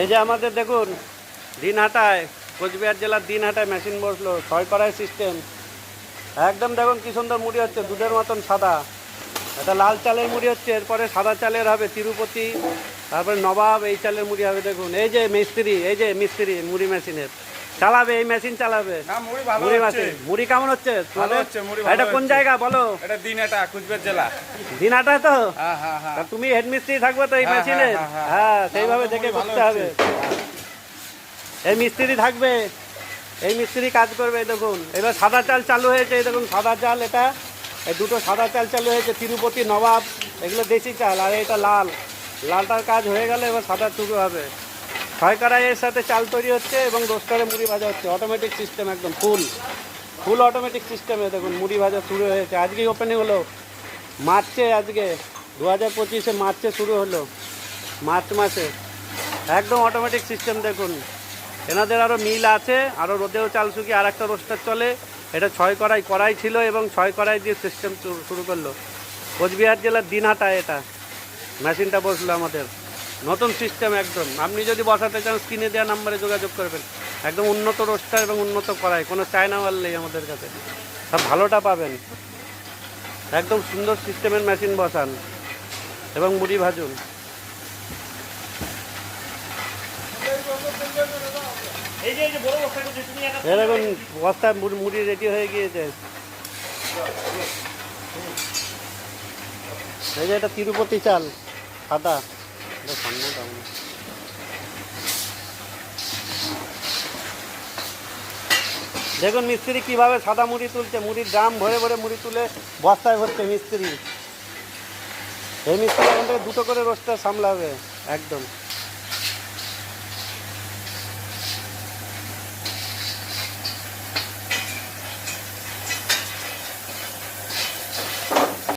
এই যে আমাদের দেখুন, দিনহাটায়, কোচবিহার জেলার দিনহাটায় মেশিন বসল ছয় কড়াই সিস্টেম একদম দেখুন কী সুন্দর মুড়ি হচ্ছে, দুধের মতন সাদা। এটা লাল চালের মুড়ি হচ্ছে, এরপরে সাদা চালের হবে তিরুপতি, তারপরে নবাব, এই চালের মুড়ি হবে দেখুন। এই যে মিস্ত্রি, এই যে মিস্ত্রি, মুড়ি মেশিনের চালাবে এই মেশিন চালাবে। মুড়ি মেশিন কেমন হচ্ছে? এটা কোন জায়গা বলো? এটা দিন কুচবিহার জেলা। দিনহাটায় তো? হ্যাঁ হ্যাঁ হ্যাঁ। তুমি হেড মিস্ত্রি থাকবে তো এই মেশিনে হ্যাঁ। সেইভাবে দেখে করতে হবে। এই মিস্ত্রি থাকবে। এই মিস্ত্রি কাজ করবে দেখুন। এবার সাদা চাল চালু হয়েছে এই দেখুন সাদা চাল এটা। এই দুটো সাদা চাল চালু হয়েছে তিরুপতি নবাব এগুলো দেশি চাল আর এটা লাল। লালটার কাজ হয়ে গেলে এবার সাদা শুরু হবে। ছয় কড়াইয়ের সাথে চাল তৈরি হচ্ছে এবং রোস্টারে মুড়ি ভাজা হচ্ছে। অটোমেটিক সিস্টেম একদম ফুল ফুল অটোমেটিক সিস্টেমে দেখুন, মুড়ি ভাজা শুরু হয়েছে। আজকেই ওপেনিং হলো। মার্চে আজকে দু হাজার পঁচিশে মার্চে শুরু হলো। মার্চ মাসে। একদম অটোমেটিক সিস্টেম দেখুন। এনাদের আরও মিল আছে আরও রোদেও চাল শুকিয়ে আর একটা রোস্টার চলে। এটা ছয় কড়াই কড়াই ছিল এবং ছয় কড়াই দিয়ে সিস্টেম শুরু করল। কোচবিহার জেলার দিনহাটায় এটা। মেশিনটা বসল আমাদের। নতুন সিস্টেম একদম। আপনি যদি বসাতে চান স্ক্রিনে দেওয়া নাম্বারে যোগাযোগ করবেন। একদম উন্নত রোস্টার এবং উন্নত কড়াই কোনো চায়না নেই আমাদের কাছে। সব ভালোটা পাবেন। একদম সুন্দর সিস্টেমের মেশিন বসান এবং মুড়ি ভাজুন। বস্তায় মুড়ি- মুড়ি রেডি হয়ে গিয়েছে। এই যে এটা তিরুপতি চাল সাদা। দেখুন মিস্ত্রি কীভাবে সাদা মুড়ি তুলছে, মুড়ির ড্রাম ভরে ভরে মুড়ি তুলে বস্তায় ভরছে মিস্ত্রি। এই মিস্ত্রি এখান থেকে দুটো করে রোস্টার সামলাবে, একদম।